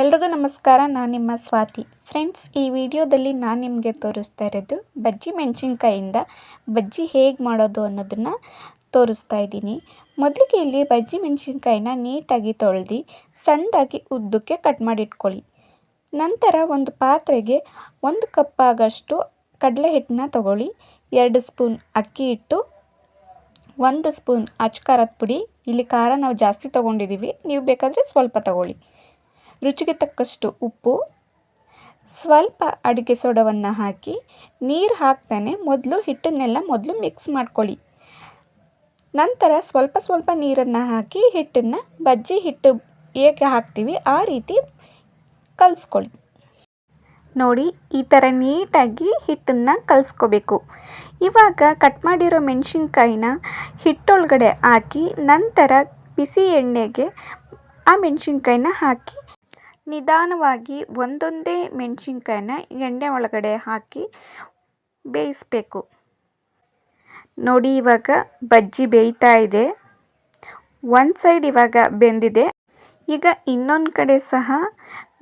ಎಲ್ರಿಗೂ ನಮಸ್ಕಾರ, ನಾನು ನಿಮ್ಮ ಸ್ವಾತಿ. ಫ್ರೆಂಡ್ಸ್, ಈ ವಿಡಿಯೋದಲ್ಲಿ ನಾನು ನಿಮಗೆ ತೋರಿಸ್ತಾ ಇರೋದು ಬಜ್ಜಿ ಮೆಣಸಿನ್ಕಾಯಿಂದ ಬಜ್ಜಿ ಹೇಗೆ ಮಾಡೋದು ಅನ್ನೋದನ್ನು ತೋರಿಸ್ತಾ ಇದ್ದೀನಿ. ಮೊದಲಿಗೆ ಇಲ್ಲಿ ಬಜ್ಜಿ ಮೆಣಸಿನ್ಕಾಯಿನ ನೀಟಾಗಿ ತೊಳೆದು ಸಣ್ಣದಾಗಿ ಉದ್ದಕ್ಕೆ ಕಟ್ ಮಾಡಿಟ್ಕೊಳ್ಳಿ. ನಂತರ ಒಂದು ಪಾತ್ರೆಗೆ ಒಂದು ಕಪ್ ಆಗಷ್ಟು ಕಡಲೆ ಹಿಟ್ಟನ್ನ ತಗೊಳ್ಳಿ. ಎರಡು ಸ್ಪೂನ್ ಅಕ್ಕಿ ಹಿಟ್ಟು, ಒಂದು ಸ್ಪೂನ್ ಅಚ್ಚ ಖಾರದ ಪುಡಿ. ಇಲ್ಲಿ ಖಾರ ನಾವು ಜಾಸ್ತಿ ತೊಗೊಂಡಿದ್ದೀವಿ ನೀವು ಬೇಕಾದರೆ ಸ್ವಲ್ಪ ತಗೊಳ್ಳಿ. ರುಚಿಗೆ ತಕ್ಕಷ್ಟು ಉಪ್ಪು, ಸ್ವಲ್ಪ ಅಡುಗೆ ಸೋಡವನ್ನು ಹಾಕಿ, ನೀರು ಹಾಕ್ತಾನೆ. ಮೊದಲು ಹಿಟ್ಟನ್ನೆಲ್ಲ ಮೊದಲು ಮಿಕ್ಸ್ ಮಾಡ್ಕೊಳ್ಳಿ. ನಂತರ ಸ್ವಲ್ಪ ಸ್ವಲ್ಪ ನೀರನ್ನು ಹಾಕಿ ಹಿಟ್ಟನ್ನು ಬಜ್ಜಿ ಹಿಟ್ಟು ಹೇಗೆ ಹಾಕ್ತೀವಿ ಆ ರೀತಿ ಕಲಿಸ್ಕೊಳ್ಳಿ. ನೋಡಿ, ಈ ಥರ ನೀಟಾಗಿ ಹಿಟ್ಟನ್ನು ಕಲಿಸ್ಕೋಬೇಕು. ಇವಾಗ ಕಟ್ ಮಾಡಿರೋ ಮೆಣಸಿನ್ಕಾಯಿನ ಹಿಟ್ಟೊಳಗಡೆ ಹಾಕಿ, ನಂತರ ಬಿಸಿ ಎಣ್ಣೆಗೆ ಆ ಮೆಣಸಿನ್ಕಾಯಿನ ಹಾಕಿ ನಿಧಾನವಾಗಿ ಒಂದೊಂದೇ ಮೆಣಸಿನ್ಕಾಯನ್ನ ಎಣ್ಣೆ ಒಳಗಡೆ ಹಾಕಿ ಬೇಯಿಸಬೇಕು. ನೋಡಿ ಇವಾಗ ಬಜ್ಜಿ ಬೇಯ್ತಾ ಇದೆ. ಒಂದು ಸೈಡ್ ಇವಾಗ ಬೆಂದಿದೆ. ಈಗ ಇನ್ನೊಂದು ಕಡೆ ಸಹ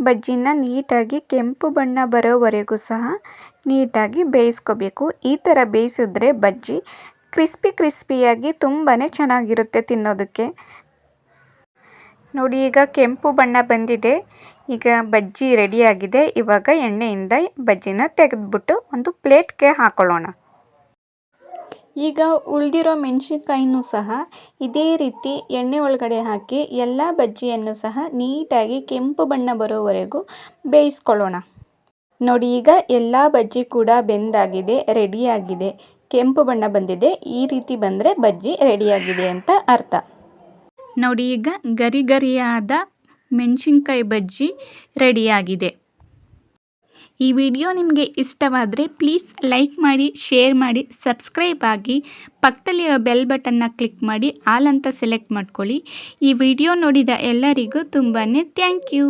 ಬಜ್ಜಿನ ನೀಟಾಗಿ ಕೆಂಪು ಬಣ್ಣ ಬರೋವರೆಗೂ ಸಹ ನೀಟಾಗಿ ಬೇಯಿಸ್ಕೋಬೇಕು. ಈ ಥರ ಬೇಯಿಸಿದ್ರೆ ಬಜ್ಜಿ ಕ್ರಿಸ್ಪಿ ಕ್ರಿಸ್ಪಿಯಾಗಿ ತುಂಬಾ ಚೆನ್ನಾಗಿರುತ್ತೆ ತಿನ್ನೋದಕ್ಕೆ. ನೋಡಿ, ಈಗ ಕೆಂಪು ಬಣ್ಣ ಬಂದಿದೆ. ಈಗ ಬಜ್ಜಿ ರೆಡಿಯಾಗಿದೆ. ಇವಾಗ ಎಣ್ಣೆಯಿಂದ ಬಜ್ಜಿನ ತೆಗೆದ್ಬಿಟ್ಟು ಒಂದು ಪ್ಲೇಟ್ಗೆ ಹಾಕೊಳ್ಳೋಣ. ಈಗ ಉಳಿದಿರೋ ಮೆಣಸಿನ್ಕಾಯಿನೂ ಸಹ ಇದೇ ರೀತಿ ಎಣ್ಣೆ ಒಳಗಡೆ ಹಾಕಿ ಎಲ್ಲ ಬಜ್ಜಿಯನ್ನು ಸಹ ನೀಟಾಗಿ ಕೆಂಪು ಬಣ್ಣ ಬರೋವರೆಗೂ ಬೇಯಿಸ್ಕೊಳ್ಳೋಣ. ನೋಡಿ, ಈಗ ಎಲ್ಲ ಬಜ್ಜಿ ಕೂಡ ಬೆಂದಾಗಿದೆ, ರೆಡಿಯಾಗಿದೆ. ಕೆಂಪು ಬಣ್ಣ ಬಂದಿದೆ. ಈ ರೀತಿ ಬಂದರೆ ಬಜ್ಜಿ ರೆಡಿಯಾಗಿದೆ ಅಂತ ಅರ್ಥ. ನೋಡಿ, ಈಗ ಗರಿ ಗರಿಯಾದ ಮೆಣಸಿನ್ಕಾಯಿ ಬಜ್ಜಿ ರೆಡಿಯಾಗಿದೆ. ಈ ವಿಡಿಯೋ ನಿಮಗೆ ಇಷ್ಟವಾದರೆ ಪ್ಲೀಸ್ ಲೈಕ್ ಮಾಡಿ, ಶೇರ್ ಮಾಡಿ, ಸಬ್ಸ್ಕ್ರೈಬ್ ಆಗಿ ಪಕ್ಕದಲ್ಲಿರೋ ಬೆಲ್ ಬಟನ್ನ ಕ್ಲಿಕ್ ಮಾಡಿ, ಆಲ್ ಅಂತ ಸೆಲೆಕ್ಟ್ ಮಾಡ್ಕೊಳ್ಳಿ. ಈ ವಿಡಿಯೋ ನೋಡಿದ ಎಲ್ಲರಿಗೂ ತುಂಬಾ ಥ್ಯಾಂಕ್ ಯು.